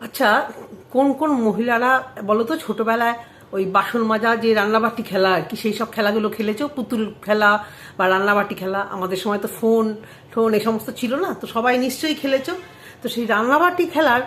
আচ্ছা কোন কোন মহিলারা বলো তো ছোটবেলায় ওই বাসন মাজা, যে রান্নাবাটি খেলা আর কি, সেই সব খেলাগুলো খেলেছো? পুতুল খেলা বা রান্নাবাটি খেলা? আমাদের সময় তো ফোন ফোন এ সমস্ত ছিল না, তো সবাই নিশ্চয়ই খেলেছো। তো সেই রান্নাবাটি খেলার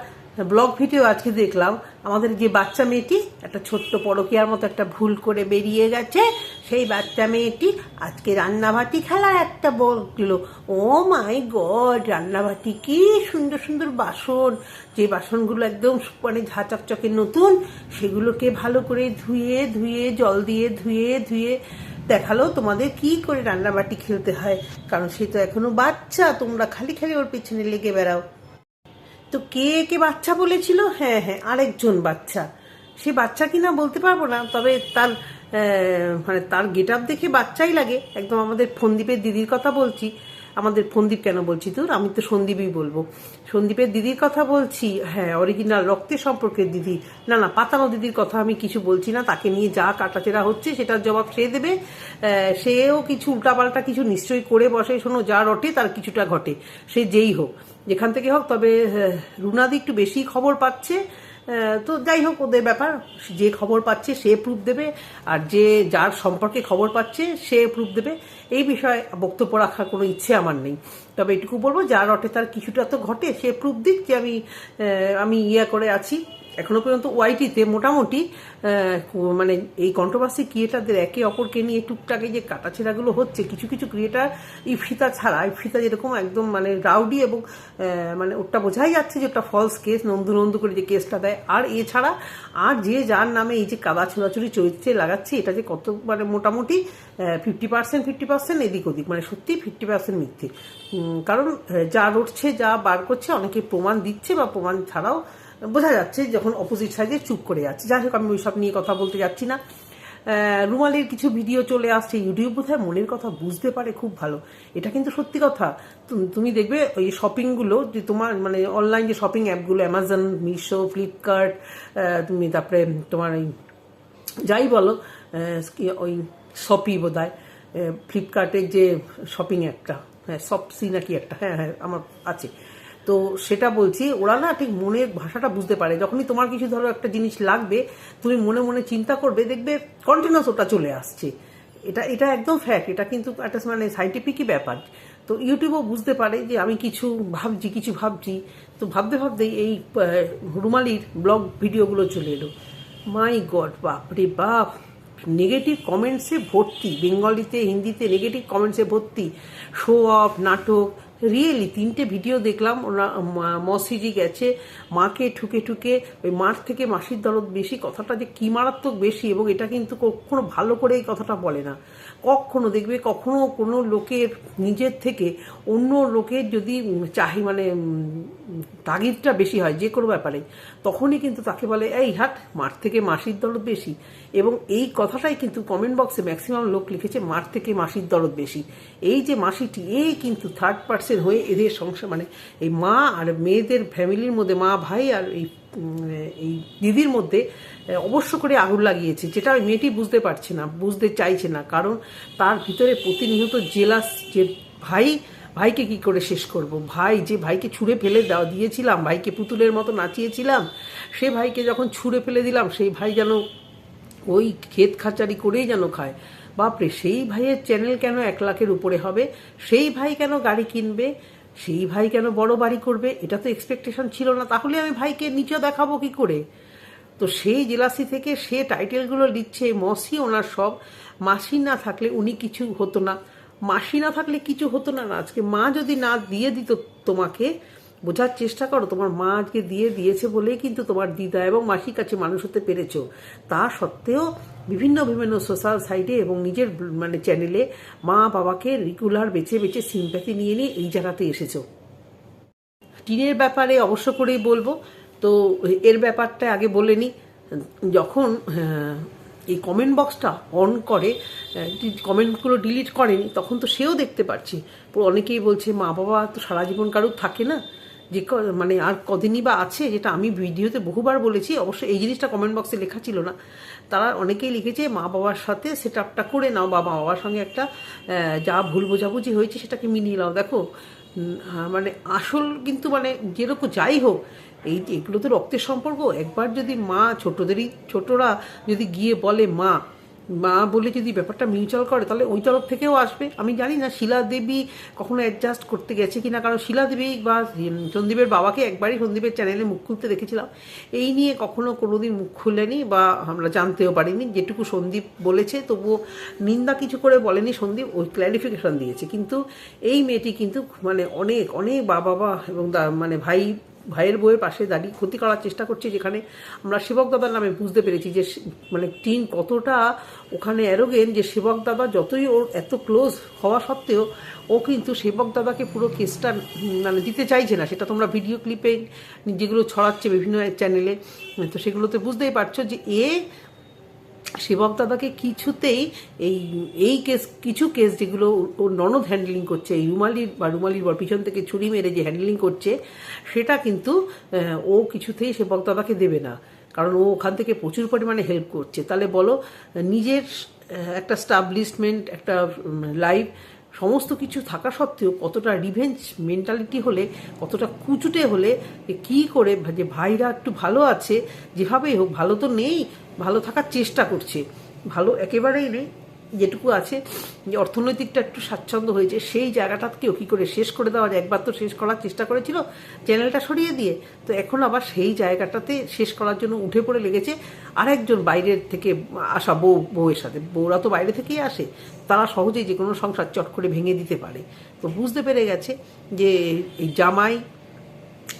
ব্লগ ভিডিও আজকে দেখলাম। আমাদের যে বাচ্চা মেয়েটি, একটা ছোট্ট পরকিয়ার মতো একটা ভুল করে বেরিয়ে গেছে, সেই বাচ্চা মেয়েটি আজকে রান্নাবাটি খেলার একটা বল দিল। ও মাই গড, রান্নাবাটি কি সুন্দর সুন্দর বাসন। যে বাসনগুলো একদম মানে ঝাঁচকচকে নতুন, সেগুলোকে ভালো করে ধুয়ে ধুয়ে, জল দিয়ে ধুয়ে ধুয়ে দেখাল তোমাদের কি করে রান্নাবাটি খেলতে হয়। কারণ সে তো এখনও বাচ্চা, তোমরা খালি খালি ওর পেছনে লেগে বেড়াও। তো কে কে বাচ্চা বলেছিল? হ্যাঁ হ্যাঁ আরেকজন বাচ্চা। সে বাচ্চা কিনা বলতে পারব না, তবে তার মানে তার গেট আপ দেখে বাচ্চাই লাগে। একদম আমাদের ফন্দীপের দিদির কথা বলছি। আমাদের ফন্দীপ কেন বলছি? তোর আমি তো সন্দীপই বলব। সন্দীপের দিদির কথা বলছি হ্যাঁ অরিজিনাল রক্তের সম্পর্কের দিদি। না না, পাতানো দিদির কথা আমি কিছু বলছি না, তাকে নিয়ে যা কাটাচেরা হচ্ছে, সেটার জবাব সে দেবে। সেও কিছু উল্টাপাল্টা কিছু নিশ্চয়ই করে বসে, শোনো, যা রটে তার কিছুটা ঘটে, সে যেই হোক। যেখান থেকে হোক, তবে রুনাদি একটু বেশি খবর পাচ্ছে। তো যাই হোক, ওদের ব্যাপার। যে খবর পাচ্ছে, সে প্রুফ দেবে। আর যে, যার সম্পর্কে খবর পাচ্ছে, সে প্রুফ দেবে। এই বিষয়ে বক্তব্য রাখার কোনো ইচ্ছে আমার নেই। তবে এটুকু বলব, যার অটে তার কিছুটা তো ঘটে, সে প্রুফ দিক যে আমি আমি ইয়া করে আছি। এখনও পর্যন্ত ওয়াইটিতে মোটামুটি মানে এই কন্ট্রোভার্সি ক্রিয়েটারদের একে অপরকে নিয়ে টুকটাকে যে কাটাছেড়াগুলো হচ্ছে, কিছু কিছু ক্রিয়েটার ইফিতা ছাড়া, ইফিতা যেরকম একদম মানে রাউডি এবং মানে ওটা বোঝাই যাচ্ছে যে ওটা ফলস কেস নন্দু নন্দু করে যে কেসটা দেয়। আর এছাড়া, আর যে যার নামে এই যে কাদা ছোড়াছুড়ি চরিত্রে লাগাচ্ছে, এটা যে কত মানে মোটামুটি ফিফটি পার্সেন্ট ফিফটি পার্সেন্ট এদিক ওদিক মানে সত্যি ফিফটি পার্সেন্ট মিথ্যে। কারণ যা রটছে যা বার করছে, অনেকে প্রমাণ দিচ্ছে বা প্রমাণ ছাড়াও বোঝা যাচ্ছে যখন অপোজিট সাইডে চুপ করে যাচ্ছে যাই হোক, আমি ওইসব নিয়ে কথা বলতে যাচ্ছি না। রুমালের কিছু ভিডিও চলে আসছে ইউটিউব বোধহয় মনের কথা বুঝতে পারে খুব ভালো। এটা কিন্তু সত্যি কথা। তুমি দেখবে ওই শপিংগুলো যে তোমার মানে অনলাইন যে শপিং অ্যাপগুলো অ্যামাজন মিশো ফ্লিপকার্ট তুমি তারপরে তোমার ওই যাই বলো ওই শপি বোধ হয় ফ্লিপকার্টের যে শপিং অ্যাপটা হ্যাঁ সপসি নাকি একটা হ্যাঁ হ্যাঁ আমার আছে। তো সেটা বলছি, ওরা না ঠিক মনের ভাষাটা বুঝতে পারে। যখনই তোমার কিছু ধরো একটা জিনিস লাগবে, তুমি মনে মনে চিন্তা করবে, দেখবে কন্টিনিউস ওটা চলে আসছে। এটা এটা একদম ফ্যাক্ট এটা কিন্তু একটা মানে সাইন্টিফিকই ব্যাপার। তো ইউটিউবও বুঝতে পারে যে আমি কিছু ভাবছি কিছু ভাবছি। তো ভাবতে ভাবতেই এই রুমালির ব্লগ ভিডিওগুলো চলে এলো। মাই গড বাপ রে বাপ! নেগেটিভ কমেন্টসে ভর্তি বেঙ্গলিতে হিন্দিতে নেগেটিভ কমেন্টসে ভর্তি। শো অফ নাটক রিয়েলি তিনটে ভিডিও দেখলাম, ওরা মসিজি গেছে, মাকে ঠুকে ঠুকে, ওই মার থেকে মাসির দরদ বেশি, কথাটা যে কি মারাত্মক বেশি, এবং এটা কিন্তু কখনো ভালো করে এই কথাটা বলে না। কখনো দেখবে কখনো কোনো লোকের নিজের থেকে অন্য লোকের যদি চাহি মানে তাগিদটা বেশি হয় যে কোনো ব্যাপারে, তখনই কিন্তু তাকে বলে, এই হাট মার থেকে মাসির দরদ বেশি। এবং এই কথাটাই কিন্তু কমেন্ট বক্সে ম্যাক্সিমাম লোক লিখেছে মার থেকে মাসির দরদ বেশি। এই যে মাসিটি এই কিন্তু থার্ড পার্সন হয়ে এদের সংসার মানে এই মা আর মেয়েদের ফ্যামিলির মধ্যে, মা, ভাই আর এই এই দিদির মধ্যে অবশ্য করে আগুন লাগিয়েছে, যেটা ওই মেয়েটি বুঝতে পারছে না, বুঝতে চাইছে না, কারণ তার ভিতরে প্রতিনিয়ত জেলাস যে ভাই, ভাইকে কি করে শেষ করব? ভাই, যে ভাইকে ছুঁড়ে ফেলে দিয়েছিলাম, ভাইকে পুতুলের মতো নাচিয়েছিলাম, সে ভাইকে যখন ছুঁড়ে ফেলে দিলাম, সেই ভাই যেন ওই ক্ষেত খাচারি করেই যেন খায়। বাপরে, সেই ভাইয়ের চ্যানেল কেন এক লাখের উপরে হবে? সেই ভাই কেন গাড়ি কিনবে? সেই ভাই কেন বড় বাড়ি করবে? এটা তো এক্সপেকটেশন ছিল না। তাহলে আমি ভাইকে নিচে দেখাবো কি করে? তো সেই জেলাসি থেকে সে টাইটেলগুলো দিচ্ছে মসি ওনার সব। মাসি না থাকলে উনি কিছু হতো না। মাসি না থাকলে কিছু হতো না না। আজকে মা যদি না দিয়ে দিত তোমাকে, বোঝার চেষ্টা করো, তোমার মা আজকে দিয়ে দিয়েছে বলেই কিন্তু তোমার দিদা এবং মাসির কাছে মানুষ হতে পেরেছ। তা সত্ত্বেও বিভিন্ন বিভিন্ন সোশ্যাল সাইটে এবং নিজের মানে চ্যানেলে মা বাবাকে রেগুলার বেছে বেছে সিম্প্যাথি নিয়ে নিয়ে এই জায়গাতে এসেছ। টিনের ব্যাপারে অবশ্য করেই বলব, তো এর ব্যাপারটা আগে বলে নিই, যখন এই কমেন্ট বক্সটা অন করে কমেন্টগুলো ডিলিট করেনি, তখন তো সেও দেখতে পাচ্ছি অনেকেই বলছে, মা বাবা তো সারা জীবন কারুর থাকে না। যে মানে আর কদিনই বা আছে যেটা আমি ভিডিওতে বহুবার বলেছি, অবশ্য এই জিনিসটা কমেন্ট বক্সে লেখা ছিল না। তারা অনেকেই লিখেছে মা বাবার সাথে সেট আপটা করে নাও বা মা বাবার সঙ্গে একটা যা ভুল বোঝাবুঝি হয়েছে সেটাকে মিনিয়ে নাও। দেখো মানে আসল কিন্তু মানে যেরকম যাই হোক, এই এগুলো তো রক্তের সম্পর্ক। একবার যদি মা ছোটদেরই, ছোটরা যদি গিয়ে বলে, মা মা বলে যদি ব্যাপারটা মিউচুয়াল করে, তাহলে ওই তরফ থেকেও আসবে। আমি জানি না শিলা দেবী কখনো অ্যাডজাস্ট করতে গেছে কিনা, কারণ শিলা দেবী বা সন্দীপের বাবাকে একবারই সন্দীপের চ্যানেলে মুখ খুলতে দেখেছিলাম। এই নিয়ে কখনো কোনোদিন মুখ খুলেনি বা আমরা জানতেও পারিনি। যেটুকু সন্দীপ বলেছে, তবুও নিন্দা কিছু করে বলেনি সন্দীপ, ওই ক্ল্যারিফিকেশন দিয়েছে। কিন্তু এই মেয়েটি কিন্তু মানে অনেক অনেক বাবা বা এবং মানে ভাই ভাইয়ের বইয়ের পাশে দাঁড়িয়ে ক্ষতি করার চেষ্টা করছে, যেখানে আমরা সেবক দাদার নামে বুঝতে পেরেছি যে মানে টিন কতটা ওখানে অ্যারোগেন যে সেবক দাদা যতই ওর এত ক্লোজ হওয়া সত্ত্বেও ও কিন্তু সেবক দাদাকে পুরো কেসটা মানে দিতে চাইছে না। সেটা তোমরা ভিডিও ক্লিপে যেগুলো ছড়াচ্ছে বিভিন্ন চ্যানেলে তো সেগুলোতে বুঝতেই পারছ যে এ সেবক দাদাকে কিছুতেই এই এই কেস, কিছু কেস যেগুলো ওর ননদ হ্যান্ডলিং করছে, এই রুমালির বা রুমালির বর পিছন থেকে ছুরি মেরে যে হ্যান্ডলিং করছে, সেটা কিন্তু ও কিছুতেই সেবক দাদাকে দেবে না। কারণ ও ওখান থেকে প্রচুর পরিমাণে হেল্প করছে। তাহলে বলো, নিজের একটা স্টাবলিশমেন্ট একটা লাইফ সমস্ত কিছু থাকা সত্ত্বেও কতটা রিভেঞ্জ মেন্টালিটি হলে, কতটা কুচুটে হলে কী করে, যে ভাইরা একটু ভালো আছে, যেভাবেই হোক, ভালো তো নেই ভালো থাকার চেষ্টা করছে। ভালো একেবারেই নেই। যেটুকু আছে, যে অর্থনৈতিকটা একটু স্বাচ্ছন্দ্য হয়েছে, সেই জায়গাটাকেও কী করে শেষ করে দেওয়া যায়? একবার তো শেষ করার চেষ্টা করেছিল, চ্যানেলটা সরিয়ে দিয়ে। তো এখন আবার সেই জায়গাটাতে শেষ করার জন্য উঠে পড়ে লেগেছে। আরেকজন বাইরের থেকে আসা বউ, বউয়ের সাথে। বউরা তো বাইরে থেকেই আসে। তারা সহজেই যে কোনো সংসার চট করে ভেঙে দিতে পারে। তো বুঝতে পেরে গেছে যে এই জামাই,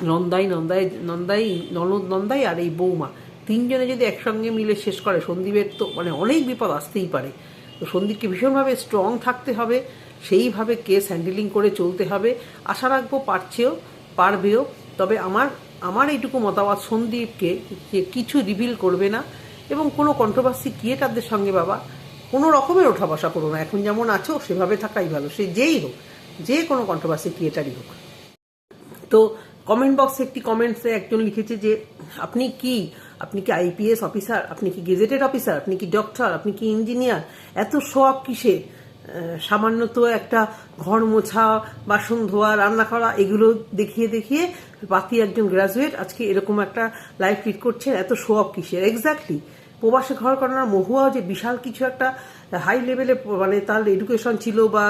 নন্দাই নন্দাই নন্দাই, ননদ নন্দাই আর এই বৌমা। তিনজনে যদি একসঙ্গে মিলে শেষ করে, সন্দীপের তো মানে অনেক বিপদ আসতেই পারে। তো সন্দীপকে ভীষণভাবে স্ট্রং থাকতে হবে, সেইভাবে কেস হ্যান্ডেলিং করে চলতে হবে। আশা রাখব পারছেও, পারবেও। তবে আমার আমার এইটুকু মতামত সন্দীপকে যে কিছু রিভিল করবে না। এবং কোনো কন্ট্রোভার্সি ক্রিয়েটারদের সঙ্গে বাবা, কোনো রকমের ওঠা বসা করো না। এখন যেমন আছো, সেভাবে থাকাই ভালো। সে যেই হোক, যে কোনো কন্ট্রোভার্সি ক্রিয়েটারই হোক। তো কমেন্ট বক্সে একটি কমেন্টসে একজন লিখেছে যে, আপনি কি আপনি কি আইপিএস অফিসার? আপনি কি গেজেটেড অফিসার? আপনি কি ডক্টর? আপনি কি ইঞ্জিনিয়ার? এত শখ কিসে? সামান্য তো একটা ঘর মোছা, বাসন ধোয়া, রান্না করা, এগুলো দেখিয়ে দেখিয়ে বাকি একজন গ্রাজুয়েট আজকে এরকম একটা লাইফ লিড করছেন, এত শো অফ কিসের? এক্স্যাক্টলি প্রবাসে ঘর করানোর মহুয়া যে বিশাল কিছু একটা হাই লেভেলে মানে তার এডুকেশন ছিল বা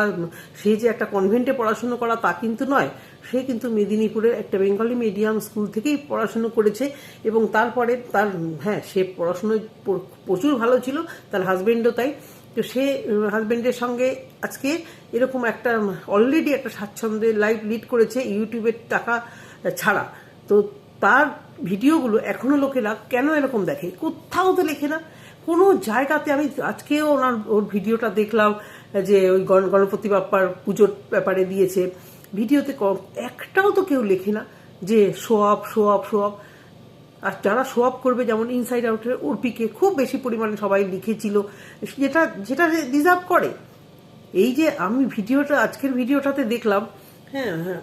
সে যে একটা কনভেন্টে পড়াশুনো করা তা কিন্তু নয়। সে কিন্তু মেদিনীপুরের একটা বেঙ্গলি মিডিয়াম স্কুল থেকেই পড়াশুনো করেছে এবং তারপরে তার হ্যাঁ সে পড়াশুনোয় প্রচুর ভালো ছিল, তার হাজবেন্ডও তাই। তো সে হাজবেন্ডের সঙ্গে আজকে এরকম একটা অলরেডি একটা স্বাচ্ছন্দ্যের লাইফ লিড করেছে ইউটিউবের টাকা ছাড়া। তো তার ভিডিওগুলো এখনও লোকেরা কেন এরকম দেখে? কোথাও তো লেখে না। কোনো জায়গাতে আমি আজকেও ওনার, ওর ভিডিওটা দেখলাম যে ওই গণ- গণপতি বাপ্পার পুজোর ব্যাপারে দিয়েছে। ভিডিওতে ক- একটাও তো কেউ লেখে না যে show up show up show up আর যারা শো আপ করবে, যেমন ইনসাইড আউটের উর্পিকে খুব বেশি পরিমাণে সবাই লিখেছিল। যেটা যেটা রিজার্ভ করে। এই যে আমি ভিডিওটা, আজকের ভিডিওটাতে দেখলাম হ্যাঁ হ্যাঁ।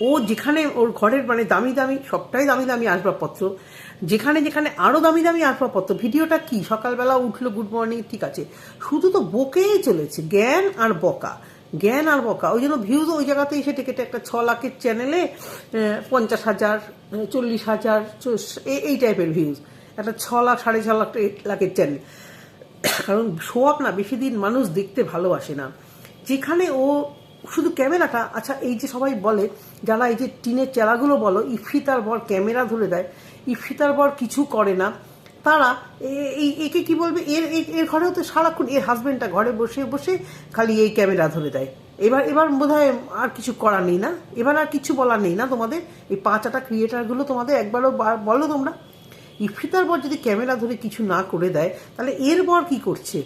ও যেখানে ওর ঘরের মানে দামি দামি, সবটাই দামি দামি আসবাবপত্র। যেখানে যেখানে আরও দামি দামি আসবাবপত্র। ভিডিওটা কি? সকালবেলা উঠল গুড মর্নিং ঠিক আছে। শুধু তো বকেই চলেছে, জ্ঞান আর বকা। জ্ঞান আর বকা। ওই জন্য ভিউজ ওই জায়গাতে এসে টিকেটে একটা ছ লাখের চ্যানেলে পঞ্চাশ হাজার চল্লিশ হাজার এই টাইপের ভিউজ একটা ছ লাখ, সাড়ে ছ লাখ লাখের চ্যানেল কারণ শো আপ না, বেশি দিন মানুষ দেখতে ভালোবাসে না। যেখানে ও শুধু ক্যামেরাটা আচ্ছা এই যে সবাই বলে, যারা এই যে টিনের চেলাগুলো বলো, ইফিতার বর ক্যামেরা ধরে দেয়, ইফিতার বর কিছু করে না তারা এই, একে কি বলবে? এর, এর- ঘরেও তো সারাক্ষণ এর হাজবেন্ডটা ঘরে বসে বসে খালি এই ক্যামেরা ধরে দেয়। এবার এবার বোধ আর কিছু করার নেই না? এবার আর কিছু বলার নেই না তোমাদের? এই পাঁচাটা ক্রিয়েটারগুলো তোমাদের একবারও বলো তোমরা। ইফিতার বর যদি ক্যামেরা ধরে কিছু না করে দেয়, তাহলে এর বর কি করছে?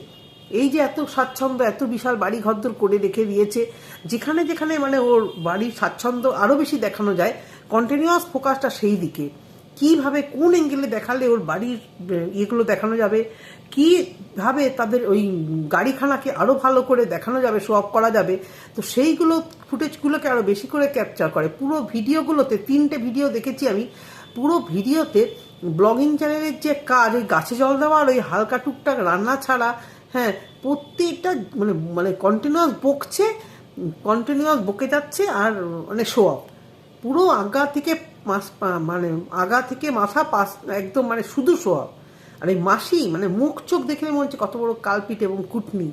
এই যে এত স্বাচ্ছন্দ্য, এত বিশাল বাড়ি ঘরদোর করে রেখে দিয়েছে, যেখানে যেখানে মানে ওর বাড়ির স্বাচ্ছন্দ্য আরও বেশি দেখানো যায় কন্টিনিউয়াস ফোকাসটা সেই দিকে। কীভাবে, কোন অ্যাঙ্গেলে দেখালে ওর বাড়ির ইয়েগুলো দেখানো যাবে? কীভাবে তাদের ওই গাড়িখানাকে আরও ভালো করে দেখানো যাবে শো অফ করা যাবে? তো সেইগুলো ফুটেজগুলোকে আরও বেশি করে ক্যাপচার করে। পুরো ভিডিওগুলোতে, তিনটে ভিডিও দেখেছি আমি, পুরো ভিডিওতে ব্লগিং চ্যানেলের যে কাজ, ওই গাছে জল দেওয়া আর ওই হালকা টুকটাক রান্না ছাড়া হ্যাঁ প্রত্যেকটা মানে মানে কন্টিনিউয়াস বকছে কন্টিনিউয়াস বকে যাচ্ছে আর মানে শো অফ পুরো আজ্ঞা থেকে মাস মানে আগা থেকে মাথা পাশ একদম মানে শুধু সোয়াব আর এই মাসি মানে মুখ চোখ দেখে মনে হচ্ছে কত বড় কালপিট এবং কুটনি।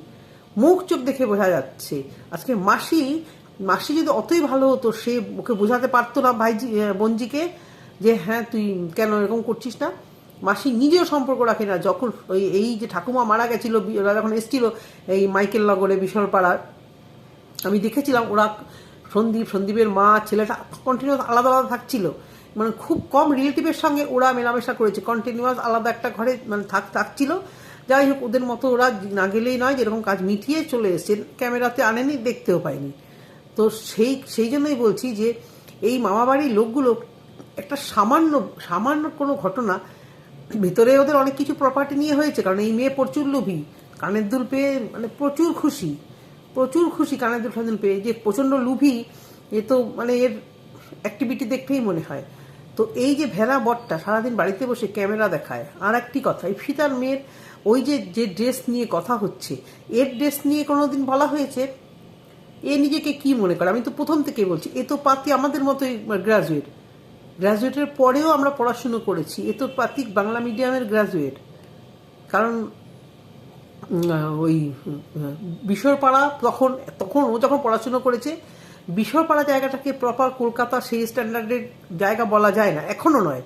মুখ চোখ দেখে বোঝা যাচ্ছে। আজকে মাসি মাসি যদি অতই ভালো হতো সে ওকে বোঝাতে পারতো না ভাইজি আহ, বোনজিকে যে হ্যাঁ তুই কেন এরকম করছিস না? মাসি নিজেও সম্পর্ক রাখে না। যখন ওই এই যে ঠাকুমা মারা গেছিল ওরা যখন এসেছিল এই মাইকেল নগরে বিশালপাড়ার আমি দেখেছিলাম ওরা সন্দীপ, সন্দীপের মা, ছেলেটা কন্টিনিউয়াস আলাদা আলাদা থাকছিল। মানে খুব কম রিলেটিভের সঙ্গে ওরা মেলামেশা করেছে। কন্টিনিউয়াস আলাদা একটা ঘরে মানে থাক, থাকছিল। যাই হোক, ওদের মতো ওরা না গেলেই নয় যেরকম কাজ মিটিয়ে চলে এসছে। ক্যামেরাতে আনেনি, দেখতেও পায়নি তো সেই সেই জন্যই বলছি যে এই মামাবাড়ির লোকগুলো একটা সামান্য সামান্য কোনো ঘটনা ভিতরে ওদের অনেক কিছু প্রপার্টি নিয়ে হয়েছে। কারণ এই মেয়ে প্রচুর লোভী। কানের দুল পেয়ে মানে প্রচুর খুশি। প্রচুর খুশি কানের দুল ফানুল পেয়ে, যে প্রচণ্ড লুভি, এ তো মানে এর অ্যাক্টিভিটি দেখতেই মনে হয়। তো এই যে ভেড়া বটটা, সারাদিন বাড়িতে বসে ক্যামেরা দেখায় আর একটি কথা, এই ফিতার মেয়ের ওই যে যে ড্রেস নিয়ে কথা হচ্ছে, এর ড্রেস নিয়ে কোনোদিন বলা হয়েছে? এ নিজেকে কি মনে করে? আমি তো প্রথম থেকে বলছি, এ তো পাতি আমাদের মতোই গ্রাজুয়েট গ্রাজুয়েটের পরেও আমরা পড়াশুনো করেছি, এ তো পাতিক বাংলা মিডিয়ামের গ্রাজুয়েট কারণ ওই বিশ্বরপাড়া তখন তখন ও যখন পড়াশুনো করেছে বিশ্বরপাড়া জায়গাটাকে প্রপার কলকাতা সেই স্ট্যান্ডার্ডের জায়গা বলা যায় না। এখনও নয়।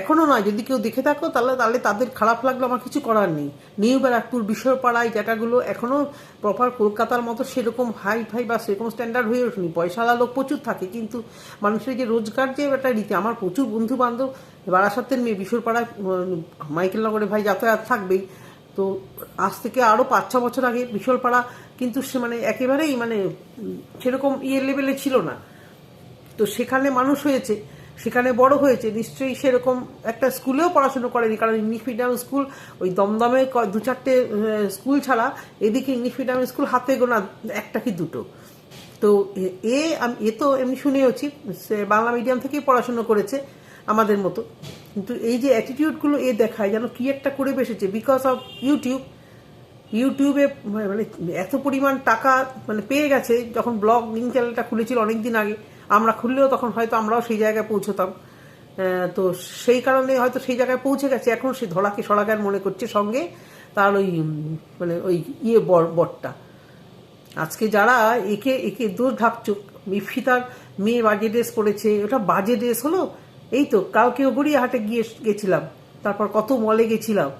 এখনও নয়। যদি কেউ দেখে থাকো, তাহলে তাহলে তাদের খারাপ লাগল, আমার কিছু করার নেই। নিউ ব্যারাকপুর বিশ্বরপাড়া এই জায়গাগুলো এখনও প্রপার কলকাতার মতো সেরকম হাই ফাই বা সেরকম স্ট্যান্ডার্ড হয়ে ওঠেনি। পয়সাওয়ালা লোক প্রচুর থাকে, কিন্তু মানুষের যে রোজগার যে একটা রীতি, আমার প্রচুর বন্ধু বান্ধব বারাসাতের মেয়ে মাইকেল নগরে ভাই যাতায়াত থাকবেই তো আজ থেকে আরও পাঁচ, ছ বছর আগে বিশালপাড়া কিন্তু সে মানে একেবারেই মানে সেরকম ইয়ে লেভেলে ছিল না। তো সেখানে মানুষ হয়েছে, সেখানে বড় হয়েছে, নিশ্চয়ই সেরকম একটা স্কুলেও পড়াশুনো করেনি, কারণ ইংলিশ মিডিয়াম স্কুল ওই দমদমে দু চারটে স্কুল ছাড়া এদিকে ইংলিশ মিডিয়াম স্কুল হাতে গোনা একটা কি দুটো। তো এ- এ তো এমনি শুনেওছি, সে বাংলা মিডিয়াম থেকেই পড়াশুনো করেছে আমাদের মতো। কিন্তু এই যে অ্যাটিটিউডগুলো এ দেখায় যেন কি একটা করে বেসেছে বিকজ অফ ইউটিউব ইউটিউবে মানে এত পরিমাণ টাকা মানে পেয়ে গেছে, যখন ব্লগ লিঙ্ক চ্যানেলটা খুলেছিল অনেকদিন আগে, আমরা খুললেও তখন হয়তো আমরাও সেই জায়গায় পৌঁছতাম। তো সেই কারণে হয়তো সেই জায়গায় পৌঁছে গেছে। এখন সে ধরাকে সরাগার মনে করছে সঙ্গে তার ওই মানে ওই ইয়ে বর, বরটা। আজকে যারা একে একে দোষ ঢাকছো মিফিতার মেয়ে বাজে ড্রেস পরেছে, ওটা বাজে ড্রেস হলো? এই তো কালকেও গড়িয়াহাটে গিয়ে গেছিলাম, তারপর কত মলে গেছিলাম।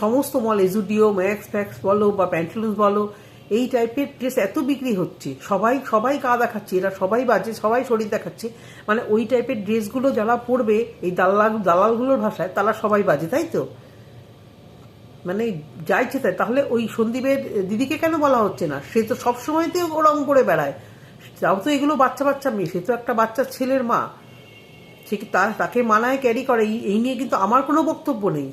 সমস্ত মলে জুডিও ম্যাক্স ফ্যাক্স বলো বা প্যান্টলুন্স বলো, এই টাইপের ড্রেস এত বিক্রি হচ্ছে। সবাই সবাই গা দেখাচ্ছে, এরা সবাই বাজে, সবাই শরীর দেখাচ্ছে। মানে ওই টাইপের ড্রেসগুলো যারা পরবে, এই দালাল, দালালগুলোর ভাষায়, তারা সবাই বাজে, তাই তো? মানে যা ইচ্ছে তাই। তাহলে ওই সন্দীপের দিদিকে কেন বলা হচ্ছে না? সে তো সবসময়তে ওরম করে বেড়ায়। তাও তো এগুলো বাচ্চা বাচ্চা মেয়ে, সে তো একটা বাচ্চা ছেলের মা। সে কি তাকে মানায় ক্যারি করে? এই- এই নিয়ে কিন্তু আমার কোনো বক্তব্য নেই।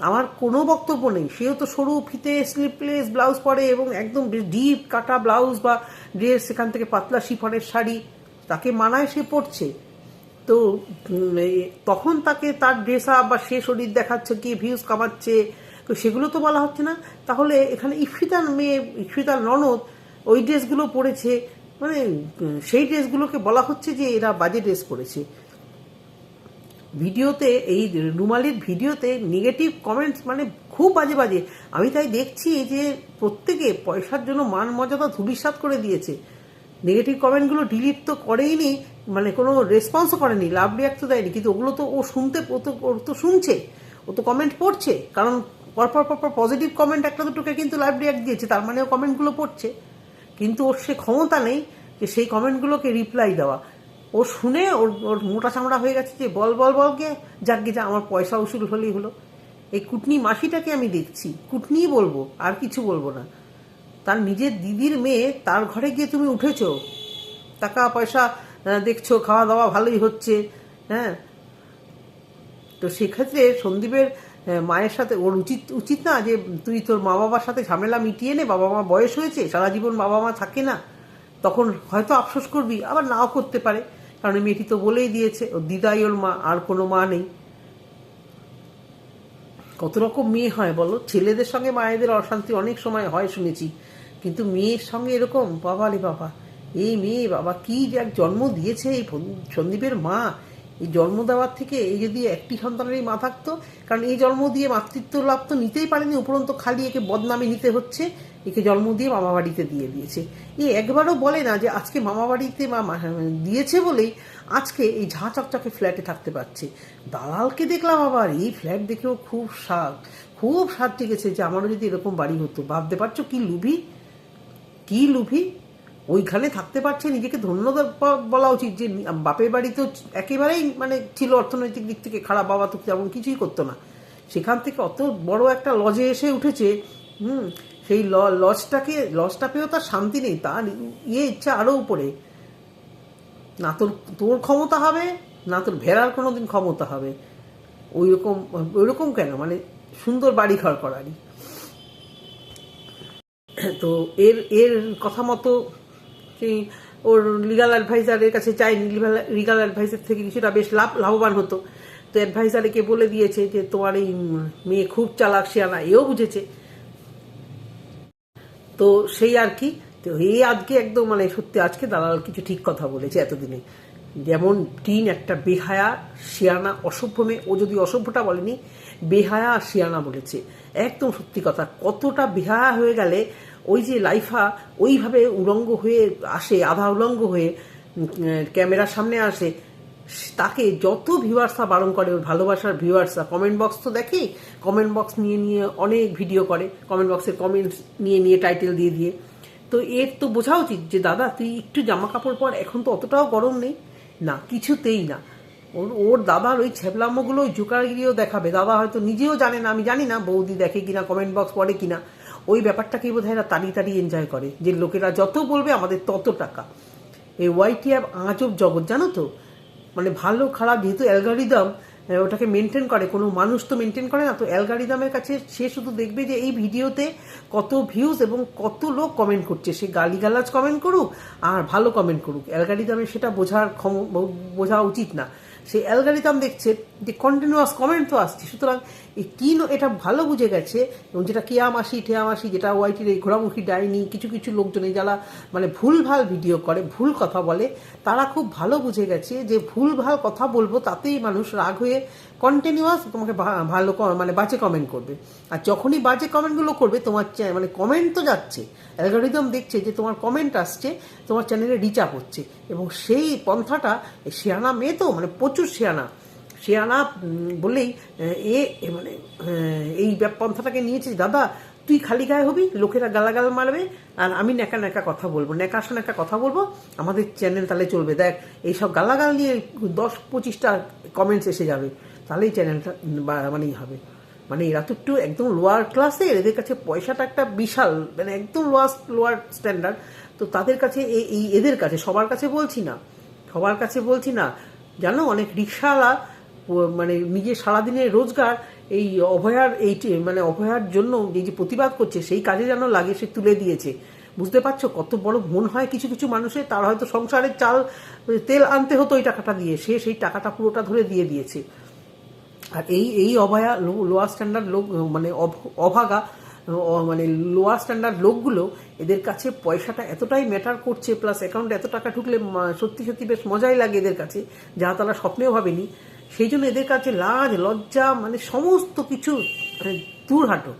আমার কোনো বক্তব্য নেই। সেও তো সরু ফিতে স্লিপলেস ব্লাউজ পরে এবং একদম ডিপ কাটা ব্লাউজ বা ড্রেস সেখান থেকে পাতলা শিফনের শাড়ি। তাকে মানায়, সে পড়ছে তো তখন তাকে তার ড্রেস আপ বা সে শরীর দেখাচ্ছে, কি ভিউজ কামাচ্ছে, তো সেগুলো তো বলা হচ্ছে না। তাহলে এখানে ইফিতার মেয়ে, ইফিতার ননদ ওই ড্রেসগুলো পরেছে। মানে সেই ড্রেসগুলোকে বলা হচ্ছে যে এরা বাজে ড্রেস পরেছে। ভিডিওতে, এই রুমালির ভিডিওতে নেগেটিভ কমেন্টস মানে খুব বাজে বাজে। আমি তাই দেখছি যে প্রত্যেকে পয়সার জন্য মান মর্যাদা ধুলিসাৎ করে দিয়েছে। নেগেটিভ কমেন্টগুলো ডিলিট তো করেইনি মানে কোনো রেসপন্সও করেনি লাভ রিয়াক্ট তো দেয়নি, কিন্তু ওগুলো তো ও শুনতে, ও তো ও তো শুনছে, ও তো কমেন্ট পড়ছে, কারণ পরপর পরপর পজিটিভ কমেন্ট একটা দুটোকে কিন্তু লাইভ রিয়াক্ট দিয়েছে, তার মানে ও কমেন্টগুলো পড়ছে। কিন্তু ওর সে ক্ষমতা নেই যে সেই কমেন্টগুলোকে রিপ্লাই দেওয়া। ও শুনে ওর ওর মোটা চামড়া হয়ে গেছে যে বল বল বলকে গে। যা, আমার পয়সা উসুল হলেই হলো। এই কুটনি মাসিটাকে আমি দেখছি। কুটনিই বলব, আর কিছু বলব না। তার নিজের দিদির মেয়ে, তার ঘরে গিয়ে তুমি উঠেছো। টাকা, পয়সা দেখছ, খাওয়া দাওয়া ভালোই হচ্ছে হ্যাঁ? তো সেক্ষেত্রে সন্দীপের মায়ের সাথে, ওর উচিত উচিত না যে তুই তোর মা বাবার সাথে ঝামেলা মিটিয়ে নে বাবা মা বয়স হয়েছে, সারা জীবন বাবা মা থাকে না, তখন হয়তো আফসোস করবি, আবার নাও করতে পারে। কারণ মেয়েটি তো বলেই দিয়েছে ওর দিদাই ওর মা, আর কোনো মা নেই। কত রকম মেয়ে হয় বলো? ছেলেদের সঙ্গে মায়েদের অশান্তি অনেক সময় হয় শুনেছি, কিন্তু মেয়ের সঙ্গে এরকম, বাবা রে বাবা, এই মেয়ে বাবা কি যে এক জন্ম দিয়েছে এই সন্দীপের মা? এই জন্ম দেওয়ার থেকে এই যদি একটি সন্তানেরই মা থাকতো, কারণ এই জন্ম দিয়ে মাতৃত্ব লাভ তো নিতেই পারেনি, উপরন্ত খালি একে বদনামে নিতে হচ্ছে। একে জন্ম দিয়ে মামা বাড়িতে দিয়ে দিয়েছে। এ একবারও বলে না যে আজকে মামা বাড়িতে মা- দিয়েছে বলেই আজকে এই ঝাঁ চকচকে ফ্ল্যাটে থাকতে পারছে। দালালকে দেখলাম আবার, এই ফ্ল্যাট দেখেও খুব স্বাদ। খুব স্বাদ জেগেছে যে আমারও যদি এরকম বাড়ি হতো। ভাবতে পারছ কি লুভি? কি লুভি? ওইখানে থাকতে পারছে, নিজেকে ধন্যবাদ বলা উচিত যে বাপের বাড়িতেও একেবারেই মানে ছিল অর্থনৈতিক দিক থেকে খারাপ, বাবা তো তেমন কিছুই করতো না। সেখান থেকে অত বড় একটা লজে এসে উঠেছে, হুম সেই ল- লজটাকে লজটা পেয়েও তার শান্তি নেই, তার ইয়ে ইচ্ছা আরও উপরে। না তোর তোর ক্ষমতা হবে, না তোর ভেড়ার কোনোদিন ক্ষমতা হবে। ওই রকম কেন? মানে সুন্দর বাড়ি ঘর করারই। তো এর এর কথা মতো সেই ওর লিগাল অ্যাডভাইজারের কাছে চাইনি লিগাল অ্যাডভাইজার থেকে কিছুটা বেশ লাভ, লাভবান হতো। তো অ্যাডভাইজারকে বলে দিয়েছে যে, তোমার এই মেয়ে খুব চালাক সে শিয়ানা এও বুঝেছে। তো সেই আর কি। তো এই আজকে একদম মানে সত্যি আজকে দালাল কিছু ঠিক কথা বলেছে এতদিনে। যেমন টিন একটা বেহায়া শিয়ানা অসভ্য মেয়ে, ও যদি অসভ্যটা বলেনি, বেহায়া আর শিয়ানা বলেছে। একদম সত্যি কথা, কতটা বেহায়া হয়ে গেলে ওই যে লাইফা ওইভাবে উলঙ্গ হয়ে আসে, আধা উলঙ্গ হয়ে ক্যামেরার সামনে আসে তাকে যত ভিউয়ার্সরা বারণ করে, ওর ভালোবাসার ভিউয়ার্সরা কমেন্ট বক্স তো দেখে কমেন্ট বক্স নিয়ে নিয়ে অনেক ভিডিও করে। কমেন্ট বক্সের কমেন্টস নিয়ে নিয়ে টাইটেল দিয়ে দিয়ে। তো এর তো বোঝা উচিত যে, দাদা, তুই একটু জামা কাপড় পর, এখন তো অতটাও গরম নেই। না, কিছুতেই না। ওর ওর দাদার ওই ছ্যাবলামোগুলো ওই জোকারগিরিও দেখাবে। দাদা হয়তো নিজেও জানে না, আমি জানি না বৌদি দেখে কিনা কমেন্ট বক্স পড়ে কিনা। ওই ব্যাপারটাকেই বোধ হয় এরা তাড়িয়ে তাড়িয়ে এনজয় করে, যে লোকেরা যত বলবে আমাদের তত টাকা। এই ওয়াইটি অ্যাপ আজব জগৎ, জানো তো? মানে ভালো, খারাপ, যেহেতু অ্যালগারিদম ওটাকে মেনটেন করে, কোনো মানুষ তো মেনটেন করে না, তো অ্যালগারিদমের কাছে সে শুধু দেখবে যে এই ভিডিওতে কত ভিউজ এবং কত লোক কমেন্ট করছে। সে গালিগালাজ কমেন্ট করুক আর ভালো কমেন্ট করুক। অ্যালগারিদমের সেটা বোঝার ক্ষম বোঝা উচিত না। সে অ্যালগারিদম দেখছে যে কন্টিনিউয়াস কমেন্ট তো আসছে। সুতরাং এই কিন, এটা ভালো বুঝে গেছে। এবং যেটা কেয়া মাসি ঠেয়া মাসি যেটা ওয়াইটির এই ঘোরামুখী ডাইনি, কিছু কিছু লোকজন, এই যারা মানে ভুলভাল ভিডিও করে, ভুল কথা বলে, তারা খুব ভালো বুঝে গেছে যে ভুলভাল কথা বলব, তাতেই মানুষ রাগ হয়ে কন্টিনিউয়াস তোমাকে ভালো মানে বাজে কমেন্ট করবে। আর যখনই বাজে কমেন্টগুলো করবে, তোমার মানে কমেন্ট তো যাচ্ছে। অ্যালগোরিদম দেখছে যে তোমার কমেন্ট আসছে, তোমার চ্যানেলে রিচ আপ হচ্ছে। এবং সেই পন্থাটা শেয়ানা মেয়ে তো মানে প্রচুর শেয়ানা। উম, বললেই এ মানে এই পন্থাটাকে নিয়েছে দাদা তুই খালি গায়ে হবি? লোকেরা গালাগাল মারবে আর আমি ন্যাকা ন্যাকা কথা বলব ন্যাকা ন্যাকা কথা বলব আমাদের চ্যানেল তাহলে চলবে। দেখ এইসব গালাগাল নিয়ে দশ পঁচিশটা কমেন্টস এসে যাবে তাহলেই চ্যানেলটা মানেই হবে। মানে এরা তো একটু একদম লোয়ার ক্লাসের এদের কাছে পয়সাটা একটা বিশাল মানে একদম লোয়ার লোয়ার স্ট্যান্ডার্ড তো তাদের কাছে এই এদের কাছে সবার কাছে বলছি না সবার কাছে বলছি না। জানো অনেক রিক্সাওয়ালা মানে নিজের সারাদিনের রোজগার এই অভয়ার এই মানে অভয়ার জন্য এই যে প্রতিবাদ করছে, সেই কাজে যেন লাগে, সে তুলে দিয়েছে। বুঝতে পারছ? কত বড় মন হয় কিছু কিছু মানুষের, তার হয়তো সংসারের চাল, তেল আনতে হতো ওই টাকাটা দিয়ে। সে সেই টাকাটা পুরোটা ধরে দিয়ে দিয়েছে। আর এই এই অভয়া লোয়ার স্ট্যান্ডার্ড লোক মানে অভ- অভাগা মানে লোয়ার স্ট্যান্ডার্ড লোকগুলো, এদের কাছে পয়সাটা এতটাই ম্যাটার করছে প্লাস অ্যাকাউন্টে এত টাকা ঢুকলে সত্যি সত্যি বেশ মজাই লাগে এদের কাছে, যা তারা স্বপ্নেও ভাবেনি। সেই জন্য এদের কাছে লাজ, লজ্জা মানে সমস্ত কিছু মানে দূর হাঁটো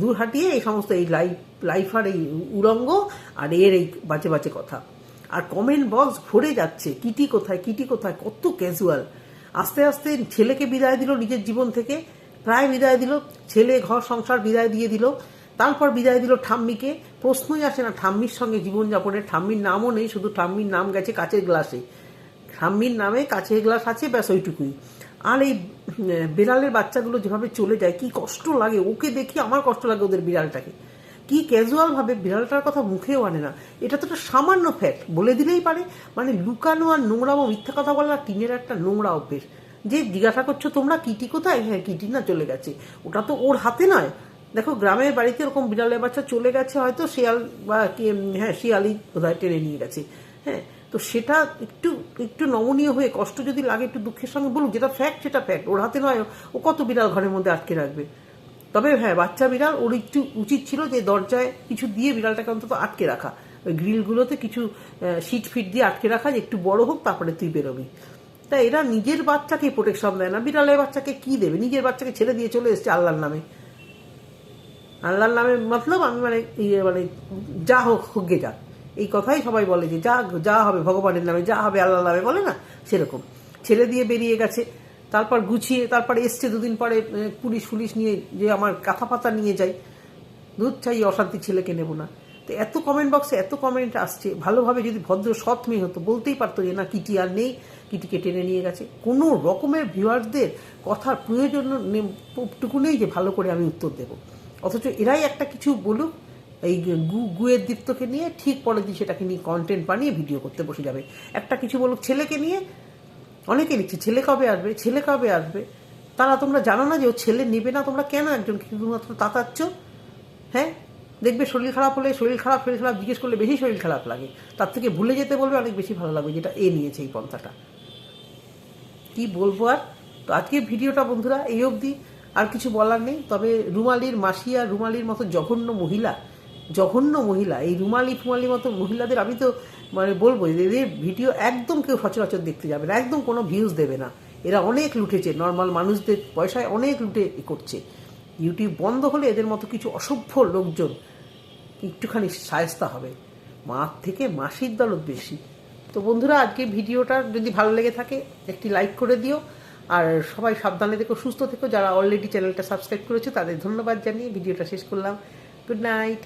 দূর হাঁটিয়ে এই সমস্ত এই লাইফ লাইফার এই উলঙ্গ আর এর এই বাজে বাজে কথা। আর কমেন্ট বক্স ভরে যাচ্ছে, কিটি কোথায় কিটি কোথায়, কত ক্যাজুয়াল আস্তে আস্তে ছেলেকে বিদায় দিল নিজের জীবন থেকে, প্রায় বিদায় দিল, ছেলে ঘর সংসার বিদায় দিয়ে দিল, তারপর বিদায় দিল ঠাম্মিকে। প্রশ্নই আসে না ঠাম্মির সঙ্গে জীবনযাপনের, ঠাম্মির নামও নেই, শুধু ঠাম্মির নাম গেছে কাচের গ্লাসে। ঠাম্মির নামে কাছে গ্লাস আছে, ব্যাস ওইটুকুই। আর এই বিড়ালের বাচ্চাগুলো যেভাবে চলে যায়, কি কষ্ট লাগে। ওকে দেখি আমার কষ্ট লাগে ওদের বিড়ালটাকে। কি ক্যাজুয়াল ভাবে বিড়ালটার কথা মুখেও আনে না। এটা তো একটা সামান্য ফ্যাক্ট বলে দিলেই পারে। মানে লুকানো আর নোংরা বা মিথ্যা কথা বলা টিনের একটা নোংরা অভ্যেস। যে জিজ্ঞাসা করছ তোমরা, কিটি কোথায়? হ্যাঁ কিটি না চলে গেছে। ওটা তো ওর হাতে নয়। দেখো, গ্রামের বাড়িতে এরকম বিড়ালের বাচ্চা চলে গেছে, হয়তো শিয়াল বা হ্যাঁ শিয়ালই বোধহয় টেনে নিয়ে গেছে। হ্যাঁ তো সেটা একটু একটু নমনীয় হয়ে, কষ্ট যদি লাগে একটু দুঃখের সঙ্গে বলুক, যেটা ফ্যাক্ট সেটা ফ্যাক্ট ওর হাতে নয়, ও কত বিড়াল ঘরের মধ্যে আটকে রাখবে। তবে হ্যাঁ বাচ্চা বিড়াল, ওর একটু উচিত ছিল যে দরজায় কিছু দিয়ে বিড়ালটাকে অন্তত আটকে রাখা। ওই গ্রিলগুলোতে কিছু সিট ফিট দিয়ে আটকে রাখা যে একটু বড় হোক, তারপরে তুই বেরোবি। তা এরা নিজের বাচ্চাকে প্রোটেকশন দেয় না। বিড়ালের বাচ্চাকে কি দেবে? নিজের বাচ্চাকে ছেড়ে দিয়ে চলে এসছে আল্লাহর নামে। আল্লাহর নামে মতলব আমি মানে ইয়ে মানে যা হোক হোক গে যা এই কথাই সবাই বলে যে যা যা হবে ভগবানের নামে, যা হবে আল্লাহর নামে, বলে না? সেরকম। ছেড়ে দিয়ে বেরিয়ে গেছে, তারপর গুছিয়ে, তারপর এসছে দুদিন পরে পুলিশ ফুলিশ নিয়ে যে আমার কাঁথা পাতা নিয়ে যাই। দুধ চাই, অশান্তি ছেলেকে নেব না। তো এত কমেন্ট বক্সে এত কমেন্ট আসছে, ভালোভাবে যদি ভদ্র, সৎ মেয়ে হতো, বলতেই পারতো যে না, কিটি আর নেই, কিটিকে টেনে নিয়ে গেছে। কোনো রকমের ভিউয়ার্সদের কথার প্রয়োজন নে- টুকু নেই যে ভালো করে আমি উত্তর দেব। অথচ এরাই একটা কিছু বলুক এই গু গুয়ের দীপ্তকে নিয়ে ঠিক পরের দিন সেটাকে নিয়ে কন্টেন্ট বানিয়ে ভিডিও করতে বসে যাবে। একটা কিছু বলুক ছেলেকে নিয়ে, অনেকে লিখছে, ছেলে কবে আসবে? ছেলে কবে আসবে? তারা তোমরা জানো না যে ও ছেলে নেবে না, তোমরা কেন একজনকে শুধুমাত্র তাতাচ্ছ? হ্যাঁ? দেখবে শরীর খারাপ হলে শরীর খারাপ শরীর খারাপ জিজ্ঞেস করলে বেশি শরীর খারাপ লাগে। তার থেকে ভুলে যেতে বলবে, অনেক বেশি ভালো লাগবে, যেটা এ নিয়েছে এই পন্থাটা। কি বলব আর? তো আজকে ভিডিওটা বন্ধুরা, এই অবধি। আর কিছু বলার নেই। তবে রুমালির মাসি আর রুমালির মতো জঘন্য মহিলা জঘন্য মহিলা, এই রুমালি ফুমালি মতো মহিলাদের আমি তো মানে বলব, এদের ভিডিও একদম কেউ সচরাচর দেখতে যাবে না, একদম কোনো ভিউজ দেবে না। এরা অনেক লুটেছে নর্মাল মানুষদের পয়সায় অনেক লুটে করছে। ইউটিউব বন্ধ হলে এদের মতো কিছু অসভ্য লোকজন একটুখানি সায়স্তা হবে। মার থেকে মাসির দলত বেশি। তো বন্ধুরা আজকে ভিডিওটা যদি ভালো লেগে থাকে, একটি লাইক করে দিও। আর সবাই সাবধানে থেকো, সুস্থ থেকো। যারা অলরেডি চ্যানেলটা সাবস্ক্রাইব করেছে, তাদের ধন্যবাদ জানিয়ে ভিডিওটা শেষ করলাম। Good night